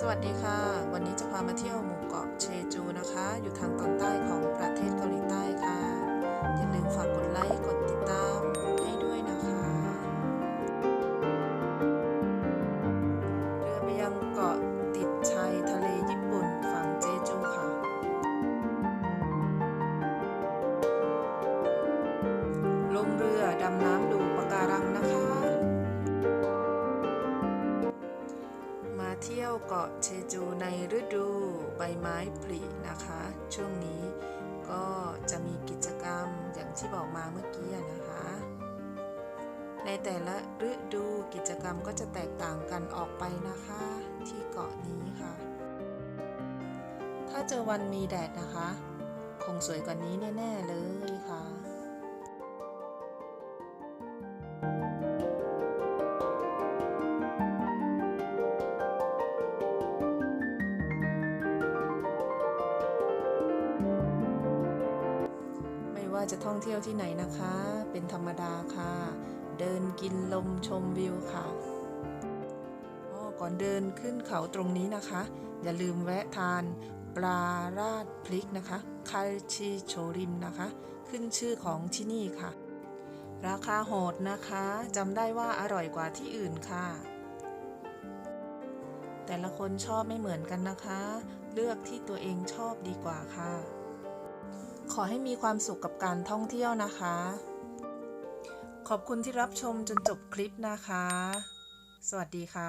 สวัสดีค่ะ วันนี้จะพามาเที่ยวหมู่เกาะเชจูนะคะ อยู่ทางตอนใต้ของประเทศเกาหลีใต้ค่ะ อย่าลืมฝากกดไลค์ กดติดตามให้ด้วยนะคะ เรือไปยังเกาะติดชายทะเลญี่ปุ่นฝั่งเจจูค่ะ ลงเรือดำน้ำดูปะการังนะคะ เที่ยวเกาะเชจูในฤดูใบไม้ผลินะคะ ช่วงนี้ก็จะมีกิจกรรมอย่างที่บอกมาเมื่อกี้นะคะ ในแต่ละฤดูกิจกรรมก็จะแตกต่างกันออกไปนะคะ ที่เกาะนี้ค่ะ ถ้าเจอวันมีแดดนะคะ คงสวยกว่านี้แน่ ๆ เล ว่าจะท่องเที่ยวที่ไหนนะคะ เป็นธรรมดาค่ะ เดินกินลมชมวิวค่ะอ้อก่อนเดินขึ้นเขาตรงนี้นะคะ อย่าลืมแวะทานปลาราดพริกนะคะคาชิโชริมนะคะ ขึ้นชื่อของที่นี่ค่ะ ราคาโหดนะคะจำได้ว่าอร่อยกว่าที่อื่นค่ะ แต่ละคนชอบไม่เหมือนกันนะคะ เลือกที่ตัวเองชอบดีกว่าค่ะ ขอให้มีความสุขกับการท่องเที่ยวนะคะ ขอบคุณที่รับชมจนจบคลิปนะคะ สวัสดีค่ะ